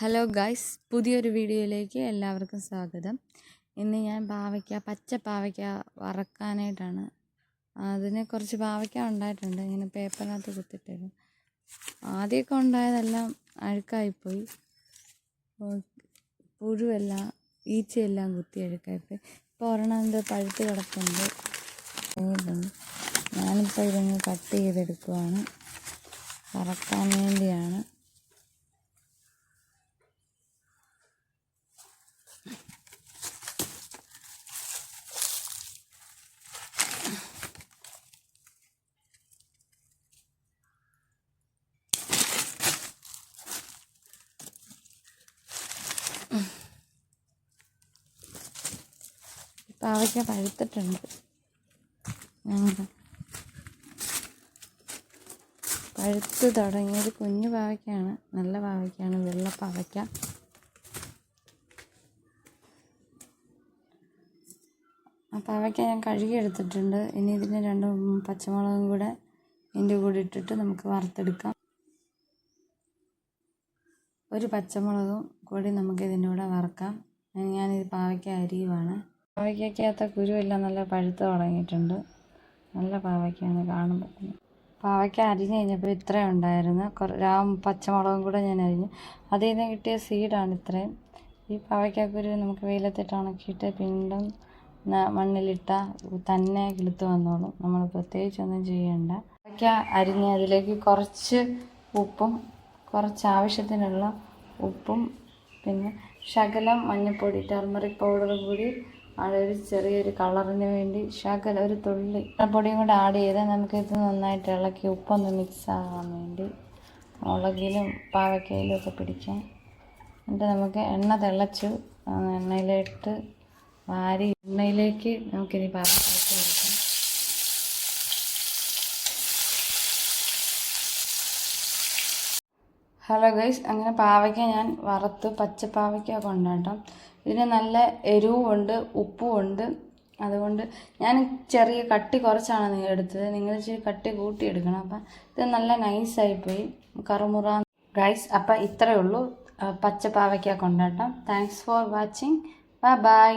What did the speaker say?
Hello guys പുതിയൊരു വീഡിയോയിലേക്ക് എല്ലാവർക്കും സ്വാഗതം. ഇന്ന് ഞാൻ പാവയ്ക്ക പച്ച പാവയ്ക്ക വറക്കാനായിട്ടാണ്. അതിന് കുറച്ച് പാവയ്ക്ക ഉണ്ടായിട്ടുണ്ട്. ഇങ്ങനെ പേപ്പറിനകത്ത് കുത്തിട്ടത് ആദ്യമൊക്കെ ഉണ്ടായതെല്ലാം അഴുക്കായിപ്പോയി. പുഴുവെല്ലാം ഈച്ചയെല്ലാം കുത്തി അഴുക്കായിപ്പോയി. ഇപ്പോൾ ഒരെണ്ണം എന്തോ പഴുത്ത് കിടക്കുന്നുണ്ട്. ഞാനിപ്പോൾ ഇതൊന്ന് കട്ട് ചെയ്തെടുക്കുവാണ്. വറക്കാൻ വേണ്ടിയാണ്. പാവയ്ക്ക പഴുത്തിട്ടുണ്ട്. പഴുത്ത് തുടങ്ങിയത് കുഞ്ഞു പാവയ്ക്കാണ്. നല്ല പാവയ്ക്കാണ്. വെള്ള പാവയ്ക്ക. ആ പാവയ്ക്ക ഞാൻ കഴുകി എടുത്തിട്ടുണ്ട്. ഇനി ഇതിന് രണ്ട് പച്ചമുളകും കൂടെ ഇതിന്റെ കൂടെ ഇട്ടിട്ട് നമുക്ക് വറുത്തെടുക്കാം. ഒരു പച്ചമുളകും കൂടി നമുക്ക് ഇതിന്റെ കൂടെ വറക്കാം. ഞാനിത് പാവയ്ക്ക അരിയുവാണ്. പാവയ്ക്കകത്ത കുരുവെല്ലാം നല്ല പഴുത്ത് തുടങ്ങിയിട്ടുണ്ട്. നല്ല പാവയ്ക്കാണ് പറ്റുന്നത്. പാവയ്ക്ക അരിഞ്ഞ് കഴിഞ്ഞപ്പോൾ ഇത്രയും ഉണ്ടായിരുന്നു. ആ പച്ചമുളകും കൂടെ ഞാൻ അരിഞ്ഞു. അതിൽ നിന്ന് കിട്ടിയ സീഡാണ് ഇത്രയും. ഈ പാവയ്ക്കാക്കുരു നമുക്ക് വെയിലത്തിട്ട് ഉണക്കിയിട്ട് പിണ്ടും മണ്ണിലിട്ട തന്നെ കിളുത്ത് വന്നോളും. നമ്മൾ പ്രത്യേകിച്ചൊന്നും ചെയ്യണ്ട. പാവയ്ക്ക അരിഞ്ഞ് അതിലേക്ക് കുറച്ച് ഉപ്പും കുറച്ച് ആവശ്യത്തിനുള്ള ഉപ്പും പിന്നെ ശകലം മഞ്ഞൾപ്പൊടി ടർമറിക് പൗഡർ കൂടി അതൊരു ചെറിയൊരു കളറിന് വേണ്ടി ശകലം ഒരു തുള്ളി പൊടിയും കൂടെ ആഡ് ചെയ്താൽ നമുക്കിത് നന്നായിട്ട് ഇളക്കി ഉപ്പൊന്ന് മിക്സ് ആകാൻ വേണ്ടി മുളകിലും പാവയ്ക്കയിലും ഒക്കെ പിടിക്കാൻ എന്നിട്ട് നമുക്ക് എണ്ണ തിളച്ചു എണ്ണയിലിട്ട് വാരി എണ്ണയിലേക്ക് നമുക്കിനി പാവയ്ക്ക ഹലോ ഗൈസ് അങ്ങനെ പാവയ്ക്ക ഞാൻ വറുത്ത് പച്ച പാവയ്ക്ക കൊണ്ടാട്ടം ഇതിന് നല്ല എരിവുമുണ്ട് ഉപ്പുമുണ്ട് അതുകൊണ്ട് ഞാൻ ചെറിയ കട്ടി കുറച്ചാണ് എടുത്തത്. നിങ്ങൾ ഇച്ചിരി കട്ടി കൂട്ടി എടുക്കണം. അപ്പം ഇത് നല്ല നൈസായി പോയി കറുമുറ. ഗൈസ് അപ്പം ഇത്രയേ ഉള്ളൂ. പച്ചപ്പാവയ്ക്ക പച്ച പാവയ്ക്ക കൊണ്ടാട്ടം thanks for watching bye bye